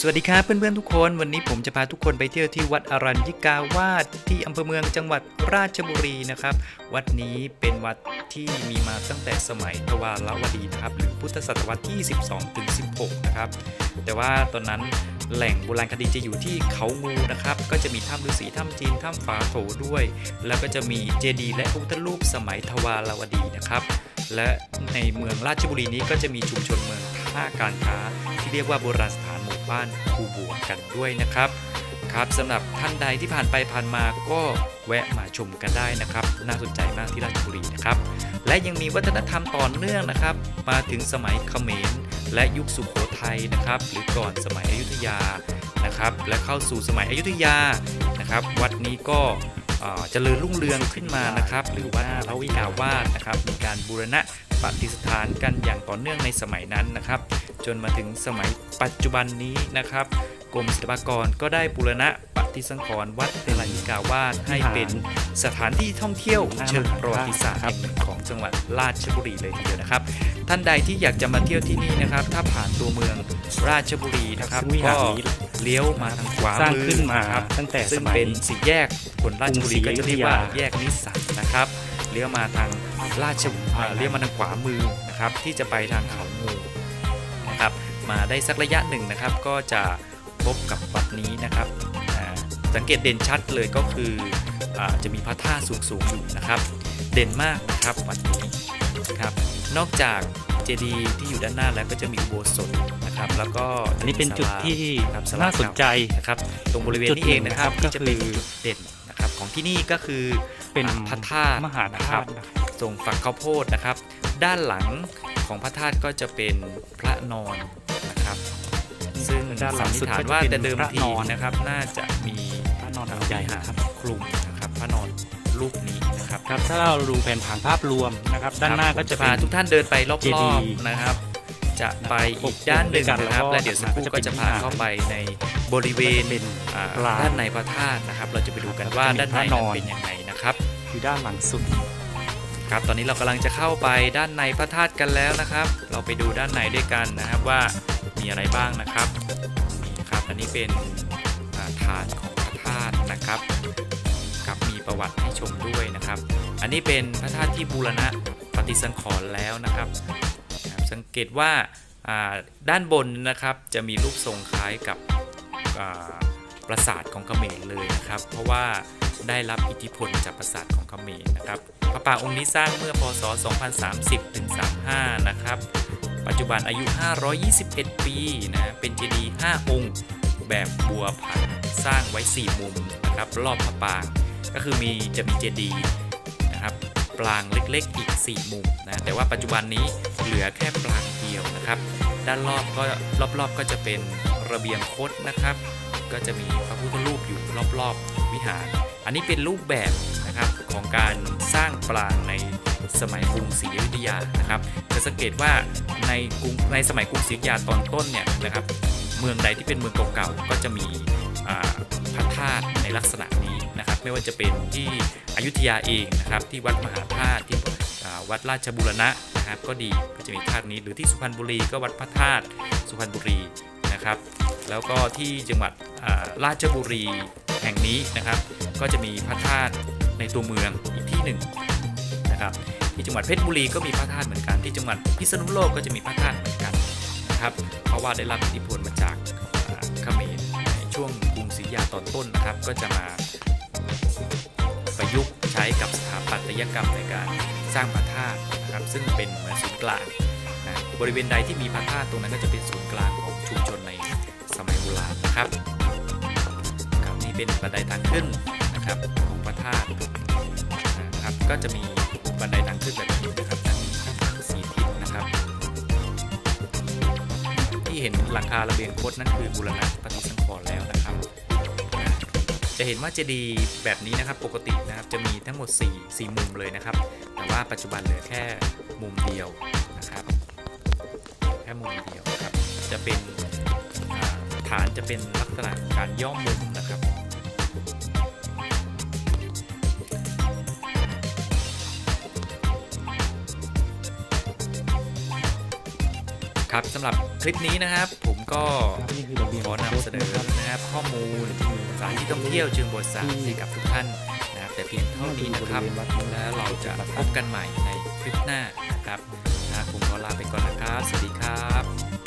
สวัสดีครับเพื่อนๆทุกคนวันนี้ผมจะพาทุกคนไปเที่ยวที่วัดอรัญญิกาวาสที่อำเภอเมืองจังหวัดราชบุรีนะครับ วัดนี้เป็นวัดที่มีมาตั้งแต่สมัยทวารวดีนะครับ หรือพุทธศตวรรษที่ 12ถึง16 นะครับ แต่ว่าตอนนั้นแหล่งโบราณคดีจะอยู่ที่เขางูนะครับ ก็จะมีถ้ำฤาษีถ้ำจีนถ้ำฝาโถด้วย แล้วก็จะมีเจดีย์และพระพุทธรูปสมัยทวารวดีนะครับ และในเมืองราชบุรีนี้ก็จะมีชุมชนเมืองท่าการค้าที่เรียกว่าโบราณสถานหมู่ บ้านคูบัวกันด้วยนะครับครับสำหรับท่านใดที่ผ่านไปผ่านมาก็แวะมาชมกันได้นะครับ น่าสนใจมากที่ราชบุรีนะครับ และยังมีวัฒนธรรมต่อเนื่องนะครับ มาถึงสมัยเขมร และยุคสุโขทัยนะครับ หรือก่อนสมัยอยุธยานะครับ และเข้าสู่สมัยอยุธยานะครับ วัดนี้ก็เอ่อเจริญรุ่งเรืองขึ้นมานะครับ หรือว่าพระวิกาวาสนะครับ มีการบูรณะ ปฏิสถานกันอย่างต่อเนื่องในสมัยนั้นนะครับ จนมาถึงสมัยปัจจุบันนี้นะครับ กรมศิลปากรก็ได้บูรณะปฏิสังขรณ์วัดเทลายิกาวาสให้เป็นสถานที่ท่องเที่ยวเชิงประวัติศาสตร์แห่งหนึ่งของจังหวัดราชบุรีเลยทีเดียวนะครับ ท่านใดที่อยากจะมาเที่ยวที่นี่นะครับ ถ้าผ่านตัวเมืองราชบุรีนะครับซึ่งวิก็หารนี้เลี้ยวมาทางขวาสร้างมือขึ้นมาครับตั้งแต่ซึ่สงมัยเป็นสี่แยกคนราชบุรีกรุก็งศรีจะเรียกว่าอยุธยาแยกนิสสันนะครับ เลี้ยวมาทางราชอ่าเลี้ยวมาทางขวามือนะครับที่จะไปทางเขางูนะครับมาได้สักระยะหนึ่งนะครับ ก็จะพบกับวัดนี้นะครับอ่าสังเกตเด่นชัดเลยก็คืออาจะมีพระธาตุสูงๆอยู่นะครับ เด่นมากนะครับวัดนี้นะครับ นอกจากเจดีย์ที่อยู่ด้านหน้าแล้วก็จะมีอุโบสถนะครับ แล้วก็อันนี้เป็นจุดที่ครับศลน่าสนใจนะครับ ตรงบริเวณจุดนี้เองนะครับหนึ่งนะครับที่จะเป็นก็คือจุดเด่นนะครับของที่นี่ก็คือ เป็นอ่าพระธาตุมหานะคธารับตุนะครับทรงฝักข้าวโพดนะครับ ด้านหลังของพระธาตุก็จะเป็นพระนอนนะครับ ซึ่งด้านหลัสังนนิสุษดฐานก็จะว่าเป็นแต่เดิมพระทีนอนนะครับ น่าจะมีพระนอนองค์ใหญ่วิหารนะครับคลุมนะครับพระนอนรูปนี้นะครับครับ ถ้าเราดูแผนผังภาพรวมนะครับ ด้านหน้าก็จะพาเป็นทุกท่านเดินไปรเจอดีบย์ๆนะครับ จะไปอีกด้านหนึ่งนะครับ และเดี๋ยวสักครู่ก็จะพาเข้าไปในบริเวณเป็นอ่าลานด้านในพระธาตุนะครับ เราจะไปดูกันว่าแล้วก็จะมีด้านในพระนนั้นอนเป็นยังไงนะ ครับอยู่ด้านหลังสุดครับตอนนี้เรากำลังจะเข้าไปด้านในพระธาตุกันแล้วนะครับ เราไปดูด้านในด้วยกันนะครับว่ามีอะไรบ้างนะครับนี่ครับอันนี้เป็นอ่าฐานของพระธาตุนะครับครับมีประวัติให้ชมด้วยนะครับ อันนี้เป็นพระธาตุที่บูรณะปฏิสังขรณ์แล้วนะครับครับสังเกตว่าอ่าด้านบนนะครับจะมีรูปทรงคล้ายกับอ่าปราสาทของเขมรเลยนะครับ เพราะว่า ได้รับอิทธิพลจากปราสาทของเขมรนะครับพระปรางองค์นี้สร้างเมื่อพศ 2030ถึง35 นะครับ ปัจจุบันอายุ 521 ปีนะเป็นเจดีย์5องค์ แบบบัวผันสร้างไว้ 4 มุมนะครับรอบพระปรางก็คือมีจะมีเจดีย์นะครับปรางเล็กๆอีก 4 มุมนะแต่ว่าปัจจุบันนี้เหลือแค่ปรางเดียวนะครับ ด้านรอบก็รอบๆก็จะเป็นระเบียงคดนะครับ ก็จะมีพระพุทธรูปอยู่รอบๆ วิหาร อันนี้เป็นรูปแบบนะครับของการสร้างปรางในสมัยกรุงศรีอยุธยานะครับจะสังเกตว่าในกรุงในสมัยกรุงศรีอยุธยาตอนต้นเนี่ยนะครับ เมืองใดที่เป็นเมืองเก่าๆก็จะมีพระธาตุในลักษณะนี้นะครับ ไม่ว่าจะเป็นที่อยุธยาเองนะครับ ที่วัดมหาธาตุที่วัดราชบูรณะนะครับก็ดีก็จะมีธาตุนี้หรือที่สุพรรณบุรีก็วัดพระธาตุสุพรรณบุรีนะครับ แล้วก็ที่จังหวัดราชบุรี แห่งนี้นะครับ ก็จะมีพระธาตุในตัวเมืองอีกที่หนึ่งนะครับที่จังหวัดเพชรบุรีก็มีพระธาตุเหมือนกันที่จังหวัดพิษณุโลกก็จะมีพระธาตุเหมือนกันนะครับ เพราะว่าได้รับอิทธิพลมาจากเขมรในช่วงกรุงศรีอยุธยาตอนต้นนะครับ ก็จะมาประยุกต์ใช้กับสถาปัตยกรรมในการสร้างพระธาตุนะครับ ซึ่งเป็นเหมือนศูนย์กลางนะบริเวณใดที่มีพระธาตุตรงนั้นก็จะเป็นศูนย์กลางของชุมชนในสมัยโบราณนะครับ เป็นบันไดทางขึ้นนะครับของพระธาตุนะครับก็จะมีบันไดทางขึ้นแบบนี้นะครับทั้งสี่ทิศนะครับ ที่เห็นหลังคาระเบียงคดนั่นคือบูรณะปฏิสังขรณ์แล้วนะครับ จะเห็นว่าเจดีย์แบบนี้นะครับปกตินะครับจะมีทั้งหมด 4 4 มุมเลยนะครับ แต่ว่าปัจจุบันเหลือแค่มุมเดียวนะครับแค่มุมเดียวครับจะเป็นฐานจะเป็นลักษณะการย่อมมุมนะครับ ครับสำหรับคลิปนี้นะครับ ผมก็ขอนำเบียงขอนำนะครับข้อมูลสถานที่ท่องเที่ยวเชิงบทสารให้กับทุกท่านนะครับ แต่เพียงเท่านี้นะครับ แล้วเราจะพบกันใหม่ในคลิปหน้านะครับนะผมขอลาไปก่อนนะครับ สวัสดีครับ